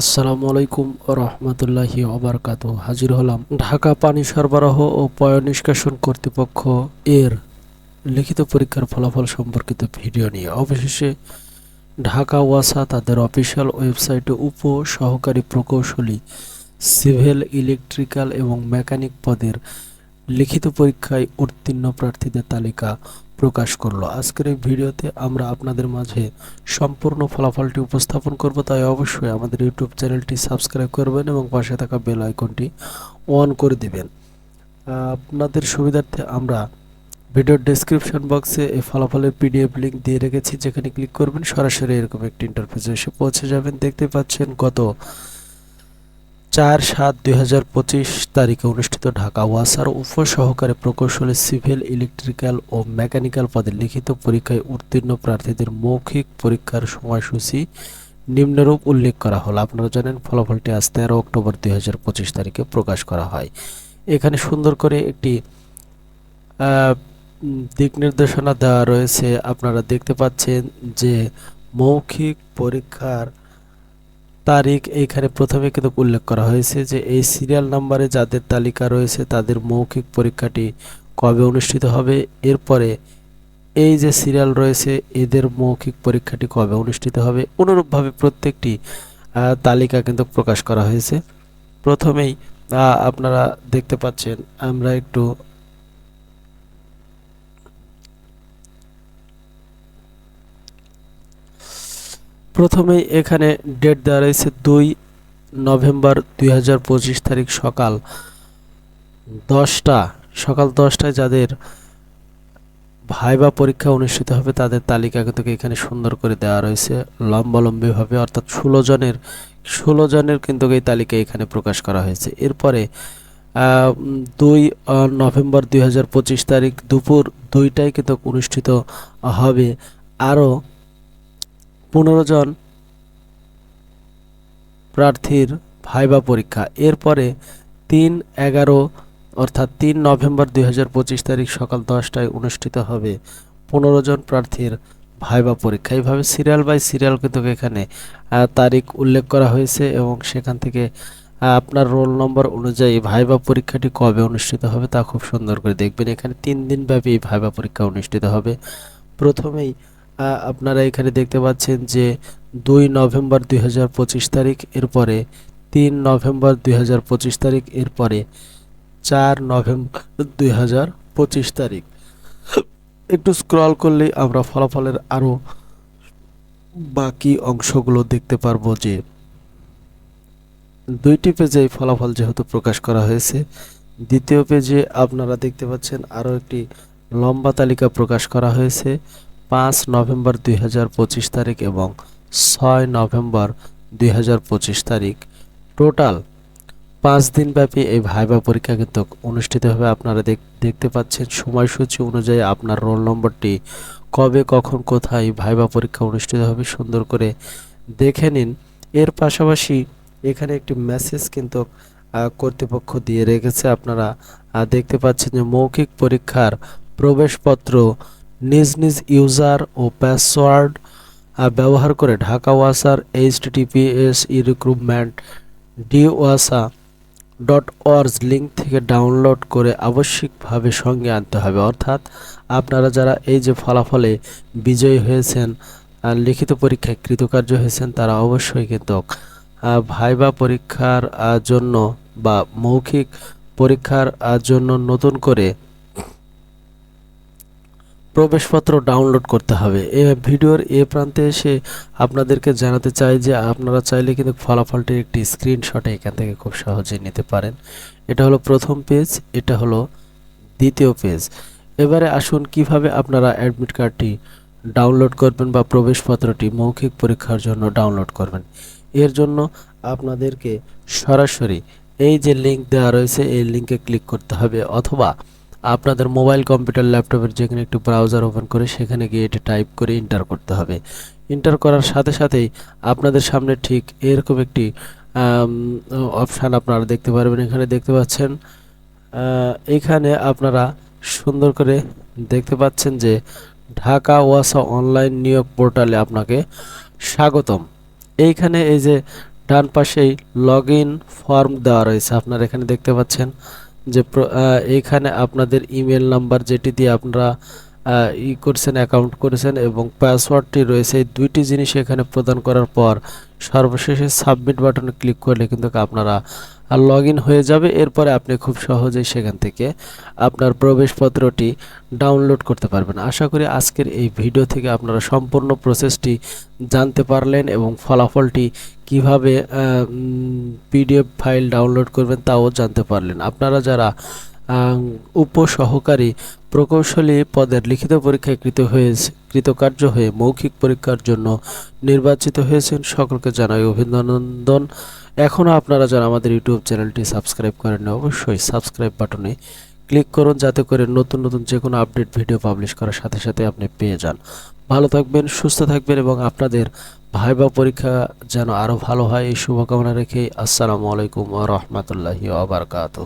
আসসালামু আলাইকুম রহমতুল্লাহি অবরকাত হাজির হলাম ঢাকা পানি সরবরাহ ও পয় নিষ্কাশন কর্তৃপক্ষ এর লিখিত পরীক্ষার ফলাফল সম্পর্কিত ভিডিও নিয়ে। অবশেষে ঢাকা ওয়াসা তাদের অফিসিয়াল ওয়েবসাইটে উপ সহকারী প্রকৌশলী সিভিল, ইলেকট্রিক্যাল এবং মেকানিক পদের লিখিত পরীক্ষায় উত্তীর্ণ প্রার্থীদের তালিকা প্রকাশ করল। আজকের এই ভিডিওতে আমরা আপনাদের মাঝে সম্পূর্ণ ফলাফলটি উপস্থাপন করব, তাই অবশ্যই আমাদের ইউটিউব চ্যানেলটি সাবস্ক্রাইব করবেন এবং পাশে থাকা বেল আইকনটি অন করে দিবেন। আপনাদের সুবিধার্থে আমরা ভিডিওর ডেসক্রিপশন বক্সে এই ফলাফলের পিডিএফ লিঙ্ক দিয়ে রেখেছি, যেখানে ক্লিক করবেন, সরাসরি এরকম একটি ইন্টারফেসে এসে পৌঁছে যাবেন। দেখতে পাচ্ছেন গত চার সাত দুই তারিখে অনুষ্ঠিত ঢাকা ওয়াসার উপসহকারী প্রকৌশলী সিভিল, ইলেকট্রিক্যাল ও মেকানিক্যাল পদে লিখিত পরীক্ষায় উত্তীর্ণ প্রার্থীদের মৌখিক পরীক্ষার সময়সূচি নিম্নরূপ উল্লেখ করা হলো। আপনারা জানেন, ফলাফলটি আজ তেরো অক্টোবর দুই হাজার পঁচিশ তারিখে প্রকাশ করা হয়। এখানে সুন্দর করে একটি দিক নির্দেশনা দেওয়া রয়েছে। আপনারা দেখতে পাচ্ছেন যে মৌখিক পরীক্ষার তারিখ এইখানে প্রথমে কিন্তু উল্লেখ করা হয়েছে যে এই সিরিয়াল নাম্বারে যাদের তালিকা রয়েছে, তাদের মৌখিক পরীক্ষাটি কবে অনুষ্ঠিত হবে? এরপরে এই যে সিরিয়াল রয়েছে, এদের মৌখিক পরীক্ষাটি কবে অনুষ্ঠিত হবে? অনুরূপভাবে প্রত্যেকটি তালিকা কিন্তু প্রকাশ করা হয়েছে। প্রথমেই আপনারা দেখতে পাচ্ছেন, আমরা একটু প্রথমেই এখানে ডেট দেওয়া রয়েছে দুই নভেম্বর দুই হাজার পঁচিশ তারিখ সকাল দশটা, সকাল দশটায় যাদের ভাইবা পরীক্ষা অনুষ্ঠিত হবে তাদের তালিকা কিন্তু এখানে সুন্দর করে দেওয়া রয়েছে লম্বালম্বিভাবে, অর্থাৎ ষোলো জনের ষোলো জনের কিন্তু এই তালিকা এখানে প্রকাশ করা হয়েছে। এরপরে দুই নভেম্বর দুই হাজার পঁচিশ তারিখ দুপুর দুইটায় কিন্তু অনুষ্ঠিত হবে আরও পনেরো জন প্রার্থীর ভাইবা পরীক্ষা। এরপরে তিন এগারো অর্থাৎ তিন নভেম্বর দুই হাজার পঁচিশ তারিখ সকাল দশটায় অনুষ্ঠিত হবে পনেরো জন প্রার্থীর ভাইবা পরীক্ষা। এইভাবে সিরিয়াল বাই সিরিয়াল কিন্তু এখানে তারিখ উল্লেখ করা হয়েছে এবং সেখান থেকে আপনার রোল নম্বর অনুযায়ী ভাইবা পরীক্ষাটি কবে অনুষ্ঠিত হবে তা খুব সুন্দর করে দেখবেন। এখানে তিন দিন ব্যাপী এই ভাইবা পরীক্ষা অনুষ্ঠিত হবে। প্রথমেই আপনারা এখানে দেখতে পাচ্ছেন যে দুই নভেম্বর দুই হাজার পঁচিশ তারিখ, এরপরে তিন নভেম্বর দুই হাজার পঁচিশ তারিখ, এরপরে চার নভেম্বর দুই হাজার পঁচিশ তারিখ। একটু স্ক্রল করলেই আমরা ফলাফলের আরও বাকি অংশগুলো দেখতে পারব যে দুইটি পেজে এই ফলাফল যেহেতু প্রকাশ করা হয়েছে, দ্বিতীয় পেজে আপনারা দেখতে পাচ্ছেন আরও একটি লম্বা তালিকা প্রকাশ করা হয়েছে। পাঁচ নভেম্বর দুই হাজার পঁচিশ তারিখ এবং ছয় নভেম্বর দুই হাজার পঁচিশ তারিখ। টোটাল পাঁচ দিন ব্যাপী এই ভাইবা পরীক্ষা কিন্তু অনুষ্ঠিত হবে। আপনারা দেখ- দেখতে পাচ্ছেন সময়সূচি অনুযায়ী আপনার রোল নম্বরটি কবে, কখন, কোথায় ভাইবা পরীক্ষা অনুষ্ঠিত হবে। সুন্দর করে দেখে নিন। এর পাশাপাশি এখানে একটি মেসেজ কিন্তু কর্তৃপক্ষ দিয়ে রেখেছে। আপনারা দেখতে পাচ্ছেন যে মৌখিক পরীক্ষার প্রবেশপত্র নিজ নিজ ইউজার ও পাসওয়ার্ড ব্যবহার করে ঢাকা ওয়াসার https e recruitment D ওয়াসা ডট অর্জ লিঙ্ক থেকে ডাউনলোড করে আবশ্যিকভাবে সঙ্গে আনতে হবে। অর্থাৎ আপনারা যারা এই যে ফলাফলে বিজয়ী হয়েছেন লিখিত পরীক্ষায় কৃতকার্য হয়েছেন, তারা অবশ্যই কিন্তু ভাইবা পরীক্ষার জন্য বা মৌখিক পরীক্ষার জন্য নতুন করে প্রবেশপত্র ডাউনলোড করতে হবে। এ ভিডিওর এ প্রান্তে এসে আপনাদেরকে জানাতে চাই যে আপনারা চাইলে কিন্তু ফলাফলটির একটি স্ক্রিনশটে এখান থেকে খুব সহজেই নিতে পারেন। এটা হলো প্রথম পেজ এটা হলো দ্বিতীয় পেজ এবারে আসুন কীভাবে আপনারা অ্যাডমিট কার্ডটি ডাউনলোড করবেন বা প্রবেশপত্রটি মৌখিক পরীক্ষার জন্য ডাউনলোড করবেন। এর জন্য আপনাদেরকে সরাসরি এই যে লিঙ্ক দেওয়া রয়েছে, এই লিঙ্কে ক্লিক করতে হবে অথবা আপনাদের মোবাইল, কম্পিউটার, ল্যাপটপের যেখানে একটু ব্রাউজার ওপেন করে সেখানে গিয়ে এটা টাইপ করে এন্টার করতে হবে। এন্টার করার সাথে সাথেই আপনাদের সামনে ঠিক এরকম একটি অপশান আপনারা দেখতে পারবেন। এখানে দেখতে পাচ্ছেন এখানে আপনারা সুন্দর করে দেখতে পাচ্ছেন যে ঢাকা ওয়াসা অনলাইন নিয়োগ পোর্টালে আপনাকে স্বাগতম। এইখানে এই যে ডান পাশেই লগ ইন ফর্ম দেওয়া রয়েছে, আপনারা এখানে দেখতে পাচ্ছেন। যে এখানে আপনাদের ইমেল নাম্বার যেটি দিয়ে আপনারা ই করছেন অ্যাকাউন্ট করেছেন এবং পাসওয়ার্ডটি রয়েছে। এই দুইটি জিনিস এখানে প্রদান করার পর সর্বশেষে সাবমিট বাটনে ক্লিক করলে কিন্তু আপনারা লগ হয়ে যাবে। এরপরে আপনি খুব সহজেই সেখান থেকে আপনার প্রবেশপত্রটি ডাউনলোড করতে পারবেন। আশা করি আজকের এই ভিডিও থেকে আপনারা সম্পূর্ণ প্রসেসটি জানতে পারলেন এবং ফলাফলটি কীভাবে পিডিএফ ফাইল ডাউনলোড করবেন তাও জানতে পারলেন। আপনারা যারা উপসহকারী প্রকৌশলী পদের লিখিত পরীক্ষায় কৃত হয়েছে, কৃতকার্য হয়ে মৌখিক পরীক্ষার জন্য নির্বাচিত হয়েছেন। সকলকে জানাই অভিনন্দন। এখনও আপনারা যারা আমাদের ইউটিউব চ্যানেলটি সাবস্ক্রাইব করেননি, অবশ্যই সাবস্ক্রাইব বাটনে ক্লিক করুন, যাতে করে নতুন নতুন যে কোনো আপডেট ভিডিও পাবলিশ করার সাথে সাথে আপনি পেয়ে যান। ভালো থাকবেন, সুস্থ থাকবেন এবং আপনাদের ভাইবা পরীক্ষা যেন আরও ভালো হয়, এই শুভকামনা রেখে আসসালামু আলাইকুম রহমতুল্লাহি আবরকাত